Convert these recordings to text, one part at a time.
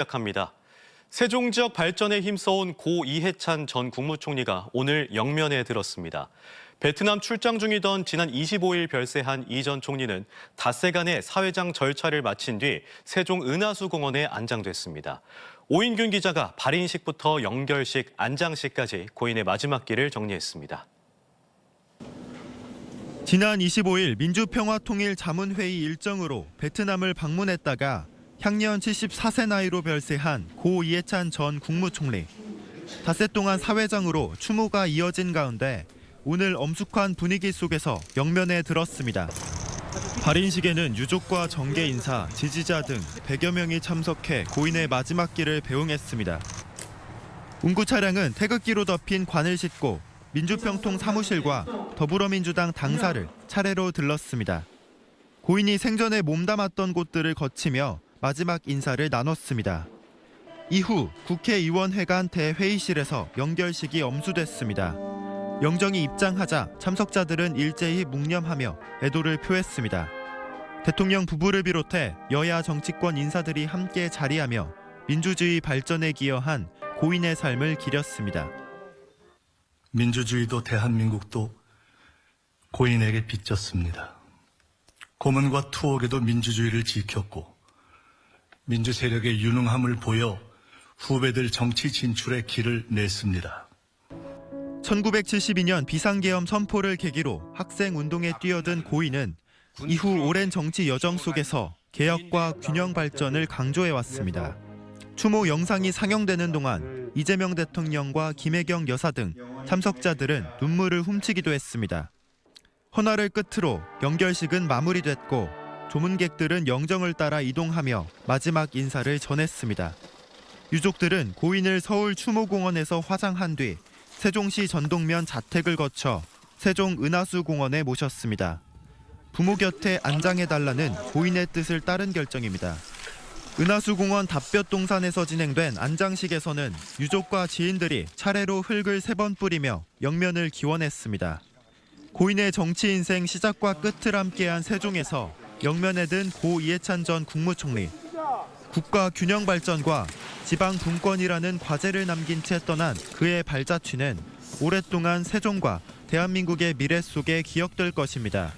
시작합니다. 세종 지역 발전에 힘써온 고 이해찬 전 국무총리가 오늘 영면에 들었습니다. 베트남 출장 중이던 지난 25일 별세한 이 전 총리는 닷새간의 사회장 절차를 마친 뒤 세종 은하수 공원에 안장됐습니다. 오인균 기자가 발인식부터 영결식, 안장식까지 고인의 마지막 길을 정리했습니다. 지난 25일 민주평화통일자문회의 일정으로 베트남을 방문했다가 향년 74세 나이로 별세한 고 이해찬 전 국무총리. 닷새 동안 사회장으로 추모가 이어진 가운데 오늘 엄숙한 분위기 속에서 영면에 들었습니다. 발인식에는 유족과 정계 인사, 지지자 등 100여 명이 참석해 고인의 마지막 길을 배웅했습니다. 운구 차량은 태극기로 덮인 관을 싣고 민주평통 사무실과 더불어민주당 당사를 차례로 들렀습니다. 고인이 생전에 몸담았던 곳들을 거치며 마지막 인사를 나눴습니다. 이후 국회의원회관 대회의실에서 연결식이 엄수됐습니다. 영정이 입장하자 참석자들은 일제히 묵념하며 애도를 표했습니다. 대통령 부부를 비롯해 여야 정치권 인사들이 함께 자리하며 민주주의 발전에 기여한 고인의 삶을 기렸습니다. 민주주의도 대한민국도 고인에게 빚졌습니다. 고문과 투옥에도 민주주의를 지켰고 민주 세력의 유능함을 보여 후배들 정치 진출의 길을 냈습니다. 1972년 비상계엄 선포를 계기로 학생 운동에 뛰어든 고인은 이후 오랜 정치 여정 속에서 개혁과 균형 발전을 강조해 왔습니다. 추모 영상이 상영되는 동안 이재명 대통령과 김혜경 여사 등 참석자들은 눈물을 훔치기도 했습니다. 헌화를 끝으로 연결식은 마무리됐고 조문객들은 영정을 따라 이동하며 마지막 인사를 전했습니다. 유족들은 고인을 서울 추모공원에서 화장한 뒤 세종시 전동면 자택을 거쳐 세종 은하수 공원에 모셨습니다. 부모 곁에 안장해 달라는 고인의 뜻을 따른 결정입니다. 은하수 공원 답볕 동산에서 진행된 안장식에서는 유족과 지인들이 차례로 흙을 세 번 뿌리며 영면을 기원했습니다. 고인의 정치 인생 시작과 끝을 함께한 세종에서 영면에 든 고 이해찬 전 국무총리. 국가 균형 발전과 지방 분권이라는 과제를 남긴 채 떠난 그의 발자취는 오랫동안 세종과 대한민국의 미래 속에 기억될 것입니다.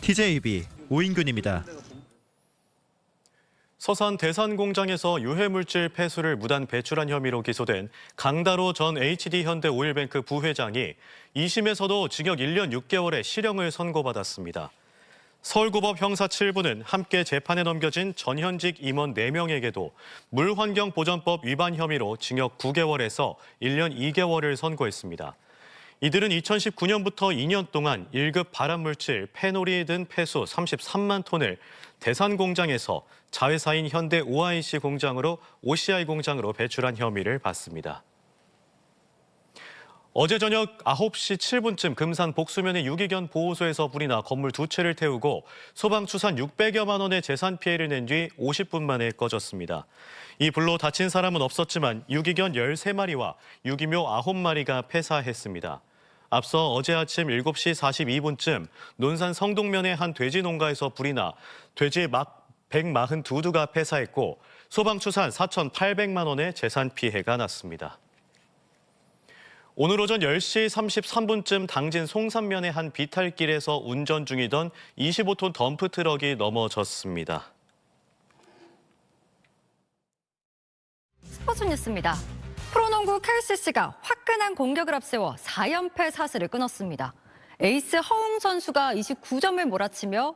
TJB 오인균입니다. 서산 대산공장에서 유해물질 폐수를 무단 배출한 혐의로 기소된 강다로 전 HD현대 오일뱅크 부회장이 2심에서도 징역 1년 6개월의 실형을 선고받았습니다. 서울고법 형사 7부는 함께 재판에 넘겨진 전현직 임원 4명에게도 물환경보전법 위반 혐의로 징역 9개월에서 1년 2개월을 선고했습니다. 이들은 2019년부터 2년 동안 1급 발암물질 페놀이 든 폐수 33만 톤을 대산 공장에서 자회사인 현대 OIC 공장으로 OCI 공장으로 배출한 혐의를 받습니다. 어제 저녁 9시 7분쯤 금산 복수면의 유기견 보호소에서 불이 나 건물 두 채를 태우고 소방 추산 600여만 원의 재산 피해를 낸 뒤 50분 만에 꺼졌습니다. 이 불로 다친 사람은 없었지만 유기견 13마리와 유기묘 9마리가 폐사했습니다. 앞서 어제 아침 7시 42분쯤 논산 성동면의 한 돼지 농가에서 불이 나 돼지 막 142두가 폐사했고 소방추산 4,800만 원의 재산 피해가 났습니다. 오늘 오전 10시 33분쯤 당진 송산면의 한 비탈길에서 운전 중이던 25톤 덤프 트럭이 넘어졌습니다. 스포츠 뉴스입니다. 프로농구 KCC가 화끈한 공격을 앞세워 4연패 사슬을 끊었습니다. 에이스 허웅 선수가 29점을 몰아치며